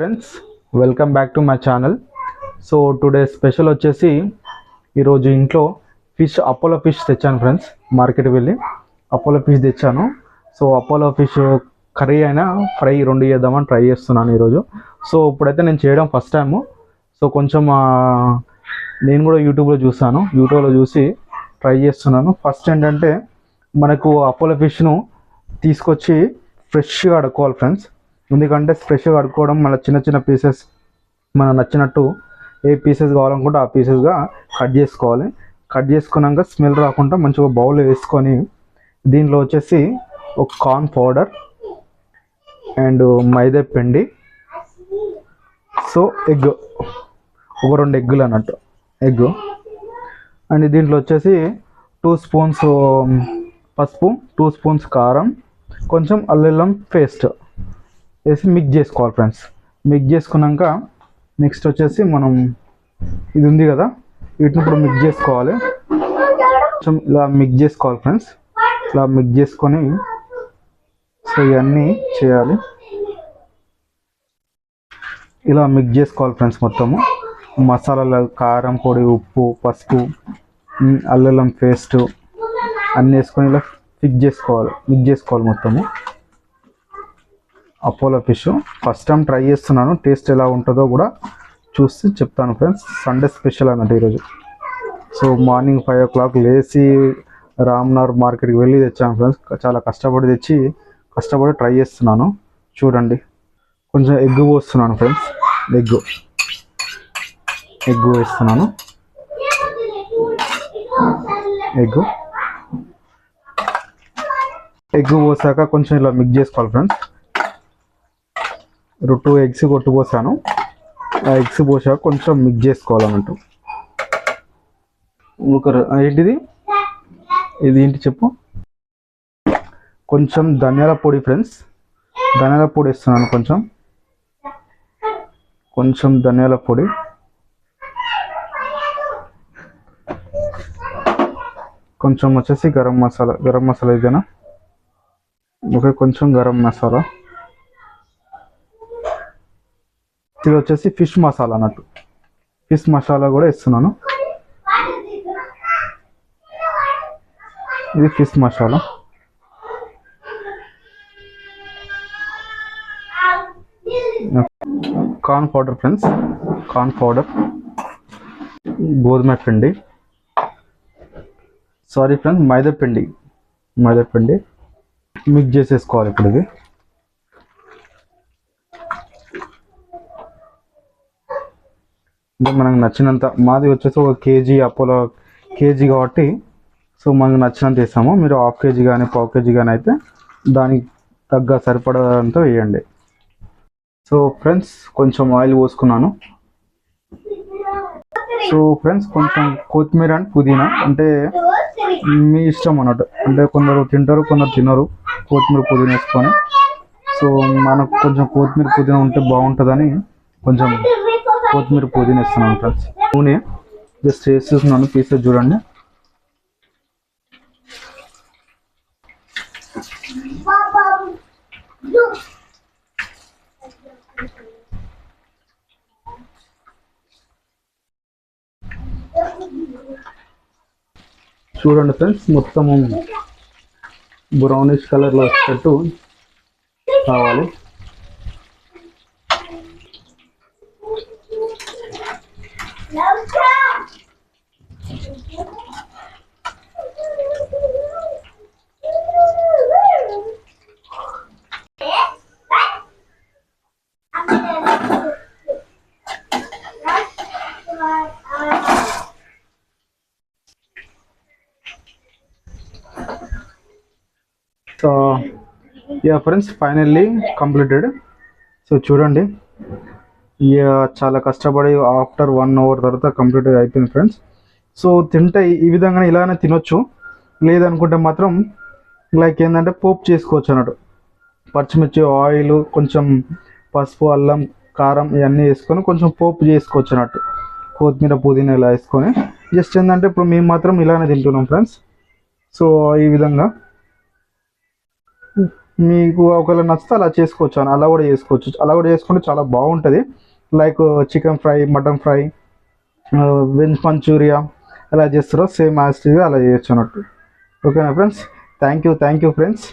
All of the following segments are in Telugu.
Friends welcome back to my channel so today special వచ్చేసి ఈరోజు ఇంట్లో ఫిష్ అపోలో ఫిష్ తెచ్చాను ఫ్రెండ్స్ మార్కెట్ వెళ్ళి. అపోలో ఫిష్ తెచ్చాను. సో అపోలో ఫిష్ కర్రీ అయినా ఫ్రై రెండు చేద్దామని ట్రై చేస్తున్నాను ఈరోజు. సో ఇప్పుడైతే నేను చేయడం ఫస్ట్ టైము సో కొంచెం నేను కూడా యూట్యూబ్లో చూసాను యూట్యూబ్లో చూసి ట్రై చేస్తున్నాను. ఫస్ట్ ఏంటంటే మనకు అపోలో ఫిష్ను తీసుకొచ్చి ఫ్రెష్గా అడుక్కోవాలి ఫ్రెండ్స్ ఎందుకంటే ఫ్రెష్గా కడుక్కోవడం మన చిన్న చిన్న పీసెస్ మనకు నచ్చినట్టు ఏ పీసెస్ కావాలనుకుంటే ఆ పీసెస్గా కట్ చేసుకోవాలి. కట్ చేసుకున్నాక స్మెల్ రాకుండా మంచిగా బౌల్ వేసుకొని దీనిలో వచ్చేసి ఒక కార్న్ పౌడర్ అండ్ మైదా పిండి. సో ఎగ్ ఒక రెండు ఎగ్గులు అన్నట్టు. ఎగ్ అండ్ దీంట్లో వచ్చేసి టూ స్పూన్స్ um, పసుపు టూ స్పూన్స్ కారం కొంచెం అల్లం పేస్ట్. వేసి మిక్స్ చేసుకోవాలి ఫ్రెండ్స్ మిక్స్ చేసుకున్నాక నెక్స్ట్ వచ్చేసి మనం ఇది ఉంది కదా వీటిని ఇప్పుడు మిక్స్ చేసుకోవాలి. కొంచెం ఇలా మిక్స్ చేసుకోవాలి ఫ్రెండ్స్ ఇలా మిక్స్ చేసుకొని సో ఇవన్నీ చేయాలి. ఇలా మిక్స్ చేసుకోవాలి ఫ్రెండ్స్ మొత్తము. మసాలాలు కారం పొడి ఉప్పు పసుపు అల్లల్లం పేస్ట్ అన్నీ వేసుకొని ఇలా ఫిక్స్ చేసుకోవాలి మిక్స్ చేసుకోవాలి మొత్తము. Apollo fish. First time try చేస్తున్నాను. టేస్ట్ ఎలా ఉంటుందో కూడా చూసి చెప్తాను ఫ్రెండ్స్ సండే స్పెషల్ అన్నట్టు ఈరోజు. So morning five o'clock లేచి రామ్నగర్ మార్కెట్కి వెళ్ళి తెచ్చాను ఫ్రెండ్స్ చాలా కష్టపడి తెచ్చి కష్టపడి ట్రై చేస్తున్నాను. చూడండి. కొంచెం ఎగ్ పోస్తున్నాను ఫ్రెండ్స్ ఎగ్ ఎగ్ వేస్తున్నాను. ఎగ్ ఎగ్ పోసాక కొంచెం ఇలా మిక్స్ చేసుకోవాలి ఫ్రెండ్స్ టూ ఎగ్స్ కొట్టు పోసాను ఆ ఎగ్స్ పోసాక కొంచెం మిక్స్ చేసుకోవాలన్నట్టు. ఒక ఏంటిది? ఇది ఏంటి చెప్పు? కొంచెం ధనియాల పొడి ఫ్రెండ్స్. ధనియాల పొడి వేస్తున్నాను కొంచెం. కొంచెం ధనియాల పొడి. కొంచెం వచ్చేసి గరం మసాలా గరం మసాలా ఇదేనా? ఓకే కొంచెం గరం మసాలా. ఇది వచ్చేసి ఫిష్ మసాలా అన్నట్టు. ఫిష్ మసాలా కూడా ఇస్తున్నాను. ఇది fish masala. Corn powder friends corn powder. గోధుమ పిండి. సారీ ఫ్రెండ్స్ మైదా పిండి. మైదా పిండి. మిక్స్ చేసేసుకోవాలి ఇప్పుడు ఇది. అంటే మనకు నచ్చినంత మాది వచ్చేసి ఒక కేజీ అపోలో కేజీ కాబట్టి సో మనకు నచ్చినంత వేస్తాము మీరు హాఫ్ కేజీ కానీ పావు కేజీ కానీ అయితే దానికి తగ్గ సరిపడంత వేయండి సో ఫ్రెండ్స్ కొంచెం ఆయిల్ పోసుకున్నాను. సో ఫ్రెండ్స్ కొంచెం కొత్తిమీర అండ్ పుదీనా. అంటే మీ ఇష్టం అన్నట్టు. అంటే కొందరు తింటారు కొందరు తినరు కొత్తిమీర పుదీనా వేసుకొని. సో మనకు కొంచెం కొత్తిమీర పుదీనా ఉంటే బాగుంటుందని కొంచెం కొత్తిమీర పుదీనా ఇస్తున్నాను ఫ్రెండ్స్. నూనె జస్ట్ వేసేస్తున్నాను పీసెస్ చూడండి. చూడండి ఫ్రెండ్స్ మొత్తము బ్రౌనిష్ కలర్లో వచ్చేటట్టు కావాలి. So ya friends finally completed so చూడండి. చాలా కష్టపడి ఆఫ్టర్ వన్ అవర్ తర్వాత కంప్లీట్ అయిపోయింది ఫ్రెండ్స్ సో తింటే ఈ విధంగా ఇలానే తినొచ్చు. లేదనుకుంటే మాత్రం లైక్ ఏంటంటే పోపు చేసుకోవచ్చు అన్నట్టు. పచ్చిమిర్చి ఆయిల్ కొంచెం పసుపు అల్లం కారం ఇవన్నీ వేసుకొని కొంచెం పోపు చేసుకోవచ్చు అన్నట్టు. కొత్తిమీర పుదీనా ఇలా వేసుకొని. జస్ట్ ఏంటంటే ఇప్పుడు మేము మాత్రం ఇలానే తింటున్నాం ఫ్రెండ్స్ సో ఈ విధంగా. మీకు ఒకవేళ నచ్చితే అలా చేసుకోవచ్చు అని అలా కూడా చేసుకోవచ్చు. అలా కూడా చేసుకుంటే చాలా బాగుంటుంది. Like chicken fry mutton fry veg Manchuria ఎలా చేస్తారో సేమ్ యాస్టీగా అలా చేయొచ్చు అన్నట్టు. ఓకేనా friends thank you thank you friends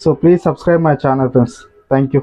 so please subscribe my channel friends thank you